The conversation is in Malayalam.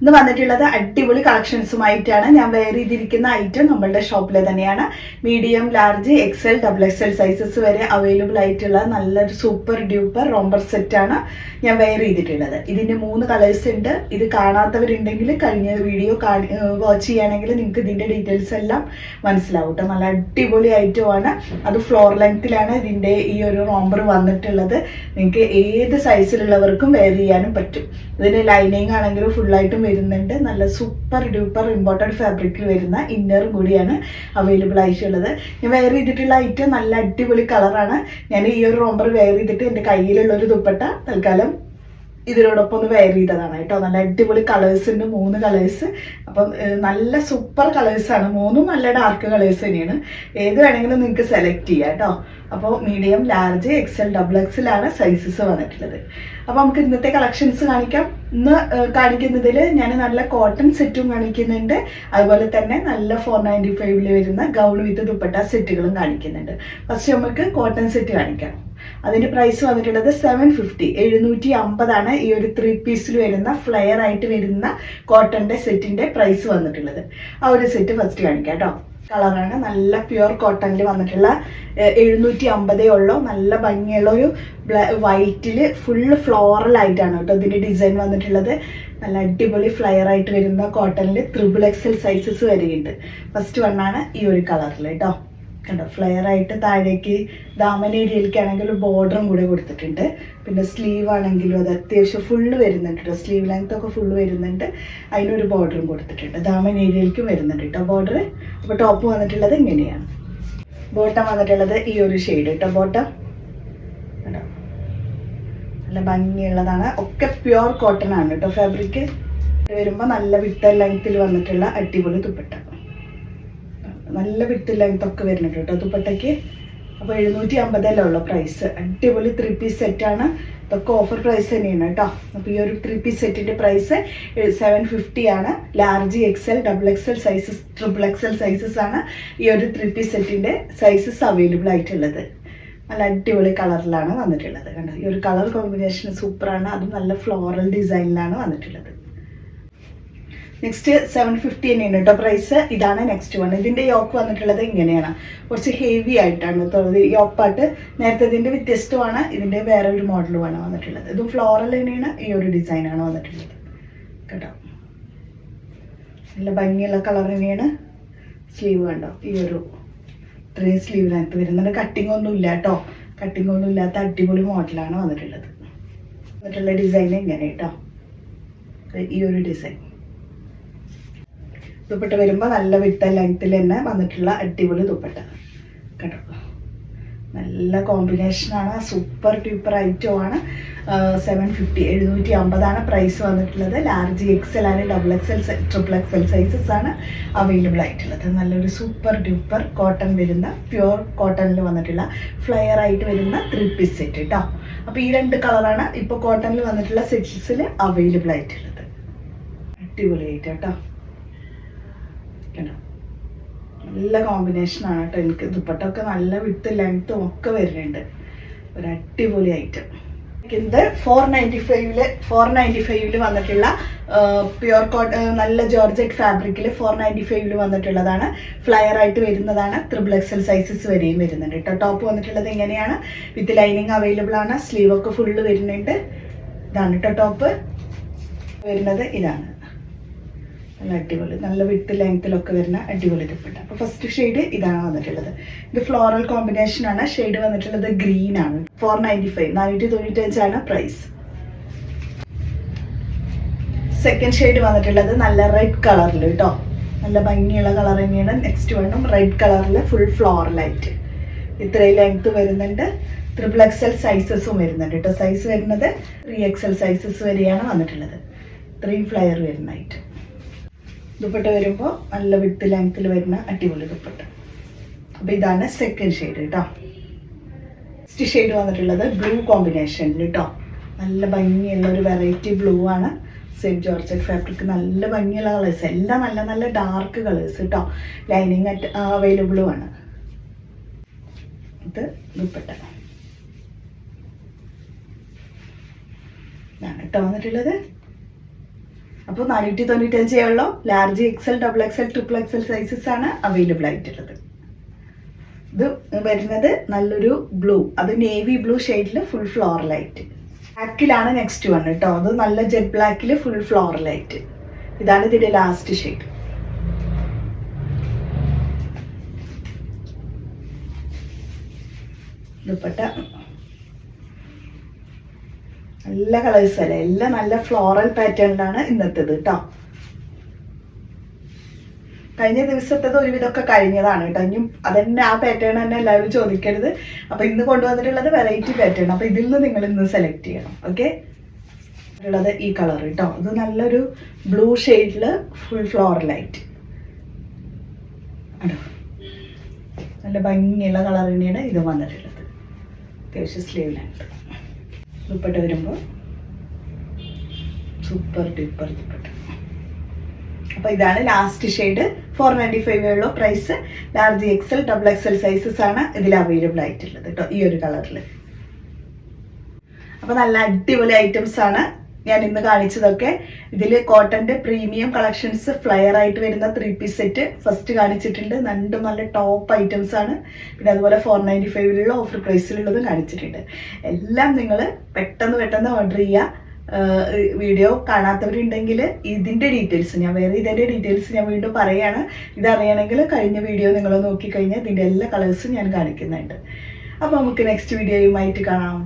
ഇന്ന് വന്നിട്ടുള്ളത് അടിപൊളി കളക്ഷൻസുമായിട്ടാണ്. ഞാൻ വെയർ ചെയ്തിരിക്കുന്ന ഐറ്റം നമ്മളുടെ ഷോപ്പിൽ തന്നെയാണ്. Medium large XL double XL sizes വരെ അവൈലബിൾ ആയിട്ടുള്ള നല്ലൊരു സൂപ്പർ ഡ്യൂപ്പർ റോംബർ സെറ്റാണ് ഞാൻ വെയർ ചെയ്തിട്ടുള്ളത്. ഇതിന്റെ മൂന്ന് കളേഴ്സ് ഉണ്ട്. ഇത് കാണാത്തവരുണ്ടെങ്കിൽ കഴിഞ്ഞ വീഡിയോ വാച്ച് ചെയ്യുകയാണെങ്കിൽ നിങ്ങൾക്ക് ഇതിന്റെ ഡീറ്റെയിൽസ് എല്ലാം മനസ്സിലാവും നല്ല അടിപൊളി ഐറ്റമാണ് അത് ഫ്ലോർ ലെങ്ത്തിലാണ് ഇതിന്റെ ഈ ഒരു റോംബർ വന്നിട്ടുള്ളത്. നിങ്ങൾക്ക് ഏത് സൈസിലുള്ളവർക്കും വെയർ ചെയ്യാനും പറ്റും. ഇതിന്റെ ലൈനിങ് ആണെങ്കിലും ഫുള്ളായിട്ടും വരുന്നുണ്ട്. നല്ല സൂപ്പർ ഡ്യൂപ്പർ ഇമ്പോർട്ടന്റ് ഫാബ്രിക്കിൽ വരുന്ന ഇന്നറും കൂടിയാണ് അവൈലബിൾ ആയിട്ടുള്ളത്. ഞാൻ വെയർ ചെയ്തിട്ടുള്ള ഐറ്റം നല്ല അടിപൊളി കളറാണ് ഞാൻ ഈ ഒരു റോംബർ വെയർ ചെയ്തിട്ട് എന്റെ കയ്യിലുള്ള ഒരു ദുപ്പട്ട തൽക്കാലം ഇതിനോടൊപ്പം ഒന്ന് വെയർ ചെയ്തതാണ് കേട്ടോ. നല്ല അടിപൊളി കളേഴ്സ് ഉണ്ട് മൂന്ന് കളേഴ്സ് അപ്പം നല്ല സൂപ്പർ കളേഴ്സാണ് മൂന്നും നല്ല ഡാർക്ക് കളേഴ്സ് തന്നെയാണ്. ഏത് വേണമെങ്കിലും നിങ്ങൾക്ക് സെലക്ട് ചെയ്യാം കേട്ടോ. അപ്പോൾ മീഡിയം ലാർജ് എക്സൽ ഡബിൾ എക്സലാണ് സൈസസ് വന്നിട്ടുള്ളത്. അപ്പോൾ നമുക്ക് ഇന്നത്തെ കളക്ഷൻസ് കാണിക്കാം. ഇന്ന് കാണിക്കുന്നതിൽ ഞാൻ നല്ല കോട്ടൺ സെറ്റും കാണിക്കുന്നുണ്ട്. അതുപോലെ തന്നെ നല്ല ഫോർ നയന്റി ഫൈവിൽ വരുന്ന ഗൗൺ വിത്ത് ദുപ്പട്ട സെറ്റുകളും കാണിക്കുന്നുണ്ട്. ഫസ്റ്റ് നമുക്ക് കോട്ടൺ സെറ്റ് കാണിക്കാം. അതിന്റെ പ്രൈസ് വന്നിട്ടുള്ളത് സെവൻ ഫിഫ്റ്റി എഴുന്നൂറ്റി അമ്പതാണ് ഈ ഒരു ത്രീ പീസിൽ വരുന്ന ഫ്ലെയർ ആയിട്ട് വരുന്ന കോട്ടന്റെ സെറ്റിന്റെ പ്രൈസ് വന്നിട്ടുള്ളത്. ആ ഒരു സെറ്റ് ഫസ്റ്റ് കാണിക്കാം കേട്ടോ കളറാണ് നല്ല പ്യുർ കോട്ടണിൽ വന്നിട്ടുള്ള എഴുന്നൂറ്റി അമ്പതേ ഉള്ളൂ. നല്ല ഭംഗിയുള്ള ഒരു വൈറ്റിൽ ഫുള്ള് ഫ്ലോറൽ ആയിട്ടാണ് കേട്ടോ ഇതിന്റെ ഡിസൈൻ വന്നിട്ടുള്ളത്. നല്ല അടിപൊളി ഫ്ലയർ ആയിട്ട് വരുന്ന കോട്ടണിൽ ത്രിബിൾ എക്സൽ സൈസസ് വരികയുണ്ട് ഫസ്റ്റ് വണ്ണാണ് ഈ ഒരു കളറിൽ കേട്ടോ കണ്ടോ ഫ്ലെയർ ആയിട്ട് താഴേക്ക് ദാമൻ ഏരിയയിലേക്കാണെങ്കിൽ ബോർഡറും കൂടെ കൊടുത്തിട്ടുണ്ട്. പിന്നെ സ്ലീവ് ആണെങ്കിലും അത് അത്യാവശ്യം ഫുള്ള് വരുന്നുണ്ട് കേട്ടോ സ്ലീവ് ലെങ്ത് ഒക്കെ ഫുള്ള് വരുന്നുണ്ട്. അതിനൊരു ബോർഡറും കൊടുത്തിട്ടുണ്ട്. ദാമൻ ഏരിയയിലേക്കും വരുന്നുണ്ട് കേട്ടോ ബോർഡർ അപ്പോൾ ടോപ്പ് വന്നിട്ടുള്ളത് ഇങ്ങനെയാണ്. ബോട്ടം വന്നിട്ടുള്ളത് ഈ ഒരു ഷെയ്ഡ് കേട്ടോ ബോട്ടം കണ്ടോ? നല്ല ഭംഗിയുള്ളതാണ്. ഒക്കെ പ്യുവർ കോട്ടൺ ആണ് കേട്ടോ ഫാബ്രിക് വരുമ്പോൾ നല്ല വിട്ട ലെങ്ത്തിൽ വന്നിട്ടുള്ള അടിപൊളി ദുപ്പട്ട. നല്ല വിട്ട് ലെങ്ത് ഒക്കെ വരുന്നുണ്ട് കേട്ടോ. ദുപ്പട്ടയ്ക്ക് അപ്പോൾ എഴുന്നൂറ്റി അമ്പതല്ലേ ഉള്ളൂ പ്രൈസ് അടിപൊളി ത്രീ പീസ് സെറ്റാണ് ഇതൊക്കെ ഓഫർ പ്രൈസ് തന്നെയാണ് കേട്ടോ. അപ്പോൾ ഈ ഒരു ത്രീ പീസ് സെറ്റിന്റെ പ്രൈസ് സെവൻ ഫിഫ്റ്റി ആണ്. Large XL double XL sizes triple XL sizes ആണ് ഈ ഒരു ത്രീ പീസ് സെറ്റിന്റെ സൈസസ് അവൈലബിൾ ആയിട്ടുള്ളത്. നല്ല അടിപൊളി കളറിലാണ് വന്നിട്ടുള്ളത്. കണ്ടോ? ഈ ഒരു കളർ കോമ്പിനേഷൻ സൂപ്പറാണ് അതും നല്ല ഫ്ലോറൽ ഡിസൈനിലാണ് വന്നിട്ടുള്ളത്. നെക്സ്റ്റ് സെവൻ ഫിഫ്റ്റി തന്നെയാണ് കേട്ടോ പ്രൈസ് ഇതാണ് നെക്സ്റ്റ് വൺ ഇതിന്റെ യോക്ക് വന്നിട്ടുള്ളത് ഇങ്ങനെയാണ്. കുറച്ച് ഹെവി ആയിട്ടാണ് യോക്ക് പാട്ട് നേരത്തെ ഇതിന്റെ വ്യത്യസ്തമാണ്. ഇതിന്റെ വേറെ ഒരു മോഡലുമാണ് വന്നിട്ടുള്ളത്. ഇതും ഫ്ലോറൽ തന്നെയാണ്. ഈ ഒരു ഡിസൈനാണ് വന്നിട്ടുള്ളത്. കേട്ടോ? നല്ല ഭംഗിയുള്ള കളർ തന്നെയാണ്. സ്ലീവ് കണ്ടോ? ഈ ഒരു ഇത്രയും സ്ലീവിനകത്ത് വരുന്നുണ്ട് കട്ടിംഗ് ഒന്നും ഇല്ല കേട്ടോ കട്ടിംഗ് ഒന്നും ഇല്ലാത്ത അടിപൊളി മോഡലാണ് വന്നിട്ടുള്ളത്. വന്നിട്ടുള്ള ഡിസൈൻ ഇങ്ങനെ കേട്ടോ ഈ ഒരു ഡിസൈൻ ദുപ്പട്ട വരുമ്പോൾ നല്ല വിട്ട ലെങ്ത്തിൽ തന്നെ വന്നിട്ടുള്ള അടിപൊളി ദുപ്പട്ട കേട്ടോ? നല്ല കോമ്പിനേഷനാണ് സൂപ്പർ ട്യൂപ്പർ ഐറ്റം ആണ്. സെവൻ ഫിഫ്റ്റി എഴുന്നൂറ്റി അമ്പതാണ് പ്രൈസ് വന്നിട്ടുള്ളത്. ലാർജ് എക്സൽ ആണ് double XL triple XL sizes ആണ് അവൈലബിൾ ആയിട്ടുള്ളത്. നല്ലൊരു സൂപ്പർ ഡ്യൂപ്പർ കോട്ടൺ വരുന്ന പ്യുവർ കോട്ടണിൽ വന്നിട്ടുള്ള ഫ്ലെയർ ആയിട്ട് വരുന്ന ത്രീ പീസ് സെറ്റ് കേട്ടോ. അപ്പോൾ ഈ രണ്ട് കളറാണ് ഇപ്പോൾ കോട്ടണിൽ വന്നിട്ടുള്ള സെറ്റ്സിൽ അവൈലബിൾ ആയിട്ടുള്ളത്. അടിപൊളിയായിട്ട് കേട്ടോ കണ്ടോ നല്ല കോമ്പിനേഷനാണ് കേട്ടോ എനിക്ക്. ദുപ്പട്ടൊക്കെ നല്ല വിട്ട് ലെങ്ത്തും ഒക്കെ വരുന്നുണ്ട്. ഒരു അടിപൊളി ഐറ്റം ഇത് ഫോർ നയന്റി ഫൈവിൽ ഫോർ നയന്റി ഫൈവിൽ വന്നിട്ടുള്ള പ്യുർ കോട്ട് നല്ല ജോർജറ്റ് ഫാബ്രിക്കിൽ ഫോർ നയന്റി ഫൈവിൽ വന്നിട്ടുള്ളതാണ്. ഫ്ലയർ ആയിട്ട് വരുന്നതാണ്. ത്രിബിൾ എക്സൽ സൈസസ് വരെയും വരുന്നുണ്ട് കേട്ടോ. ടോപ്പ് വന്നിട്ടുള്ളത് എങ്ങനെയാണ് വിത്ത് ലൈനിങ് അവൈലബിൾ ആണ്. സ്ലീവ് ഒക്കെ ഫുള്ള് വരുന്നുണ്ട്. ഇതാണ് കേട്ടോ ടോപ്പ് വരുന്നത് ഇതാണ്. നല്ല അടിപൊളി നല്ല വിട്ട് ലെങ്ത്തിലൊക്കെ വരുന്ന അടിപൊളി ദുപ്പട്ട അപ്പോൾ ഫസ്റ്റ് ഷെയ്ഡ് ഇതാണ് വന്നിട്ടുള്ളത്. ഇത് ഫ്ലോറൽ കോമ്പിനേഷൻ ആണ്. ഷെയ്ഡ് വന്നിട്ടുള്ളത് ഗ്രീൻ ആണ്. ഫോർ നയന്റി ഫൈവ് നാനൂറ്റി തൊണ്ണൂറ്റഞ്ചാണ് പ്രൈസ് സെക്കൻഡ് ഷെയ്ഡ് വന്നിട്ടുള്ളത് നല്ല റെഡ് കളറിൽ കേട്ടോ നല്ല ഭംഗിയുള്ള കളർ തന്നെയാണ്. നെക്സ്റ്റ് വണ്ണും റെഡ് കളറിൽ ഫുൾ ഫ്ലോറലായിട്ട് ഇത്രയും ലെങ്ത് വരുന്നുണ്ട്. ത്രിപിൾ എക്സൽ സൈസസും വരുന്നുണ്ട് കേട്ടോ സൈസ് വരുന്നത് ത്രീ എക്സൽ സൈസസ് വരെയാണ് വന്നിട്ടുള്ളത്. ത്രീ ഫ്ലയർ വരുന്നതായിട്ട്. ദുപ്പട്ട വരുമ്പോൾ നല്ല വിട്ട് ലെങ്ത്തിൽ വരുന്ന അടിപൊളി ദുപ്പട്ട. അപ്പോൾ ഇതാണ് സെക്കൻഡ് ഷെയ്ഡ് കേട്ടോ നെക്സ്റ്റ് ഷെയ്ഡ് വന്നിട്ടുള്ളത് ബ്ലൂ കോമ്പിനേഷനിൽ കേട്ടോ നല്ല ഭംഗിയുള്ള ഒരു വെറൈറ്റി ബ്ലൂ ആണ്. സെന്റ് ജോർജ് ഫാബ്രിക് നല്ല ഭംഗിയുള്ള കളേഴ്സ് എല്ലാം നല്ല നല്ല ഡാർക്ക് കളേഴ്സ് കേട്ടോ ലൈനിങ് അവൈലബിളും ആണ്. ഇത് ദുപ്പട്ട. ഇതാണ് കേട്ടോ വന്നിട്ടുള്ളത്. അപ്പോൾ നാനൂറ്റി തൊണ്ണൂറ്റഞ്ചേ ഉള്ളൂ large XL double XL triple XL sizes ആണ് അവൈലബിൾ ആയിട്ടുള്ളത്. ഇത് വരുന്നത് നല്ലൊരു ബ്ലൂ അത് നേവി ബ്ലൂ ഷെയ്ഡിൽ ഫുൾ ഫ്ലോർ ലൈറ്റ് ബ്ലാക്കിലാണ് നെക്സ്റ്റ് വൺ കേട്ടോ അത് നല്ല ജെറ്റ് ബ്ലാക്കിൽ ഫുൾ ഫ്ലോർ ലൈറ്റ് ഇതാണ് ഇതിന്റെ ലാസ്റ്റ് ഷെയ്ഡ് ദുപ്പട്ട നല്ല കളേഴ്സ് അല്ലേ? എല്ലാം നല്ല ഫ്ലോറൽ പാറ്റേണിലാണ് ഇന്നത്തേത് കേട്ടോ കഴിഞ്ഞ ദിവസത്തേത് ഒരുവിധമൊക്കെ കഴിഞ്ഞതാണ് കേട്ടോ ഇനിയും അതന്നെ ആ പാറ്റേൺ തന്നെ എല്ലാവരും ചോദിക്കരുത്. അപ്പൊ ഇന്ന് കൊണ്ടുവന്നിട്ടുള്ളത് വെറൈറ്റി പാറ്റേൺ അപ്പൊ ഇതിൽ നിന്ന് നിങ്ങൾ ഇന്ന് സെലക്ട് ചെയ്യണം. ഓക്കെ ഉള്ളത് ഈ കളർ കേട്ടോ ഇത് നല്ലൊരു ബ്ലൂ ഷെയ്ഡിൽ ഫുൾ ഫ്ലോർ ലൈറ്റ് നല്ല ഭംഗിയുള്ള കളർ തന്നെയാണ് ഇത് വന്നിട്ടുള്ളത്. അത്യാവശ്യം സ്ലീവ് ലെങ്ത് ദുപ്പട്ട വരുമ്പോൾ സൂപ്പർ ഡ്യൂപ്പർ ദുപ്പട്ട അപ്പോൾ ഇതാണ് last shade four ninety five ഉള്ള price large XL double XL sizes ആണ് ഇതിൽ അവൈലബിൾ ആയിട്ടുള്ളത് കേട്ടോ ഈ ഒരു കളറിൽ അപ്പോൾ നല്ല അടിപൊളി ഐറ്റംസ് ആണ്. ഞാൻ ഇന്ന് കാണിച്ചതൊക്കെ. ഇതിൽ കോട്ടന്റെ പ്രീമിയം കളക്ഷൻസ് ഫ്ലയർ ആയിട്ട് വരുന്ന ത്രീ പീസ് സെറ്റ് ഫസ്റ്റ് കാണിച്ചിട്ടുണ്ട്. രണ്ടും നല്ല ടോപ്പ് ഐറ്റംസ് ആണ്. പിന്നെ അതുപോലെ ഫോർ നയന്റി ഫൈവിലുള്ള ഓഫർ പ്രൈസിലുള്ളതും കാണിച്ചിട്ടുണ്ട്. എല്ലാം നിങ്ങൾ പെട്ടെന്ന് പെട്ടെന്ന് ഓർഡർ ചെയ്യുക വീഡിയോ കാണാത്തവരുണ്ടെങ്കിൽ ഇതിന്റെ ഡീറ്റെയിൽസ് ഞാൻ വേറെ ഇതിന്റെ ഡീറ്റെയിൽസ് ഞാൻ വീണ്ടും പറയുകയാണ് ഇതറിയണമെങ്കിൽ കഴിഞ്ഞ വീഡിയോ നിങ്ങൾ നോക്കിക്കഴിഞ്ഞാൽ ഇതിന്റെ എല്ലാ കളേഴ്സും ഞാൻ കാണിക്കുന്നുണ്ട്. അപ്പോൾ നമുക്ക് നെക്സ്റ്റ് വീഡിയോയുമായിട്ട് കാണാം.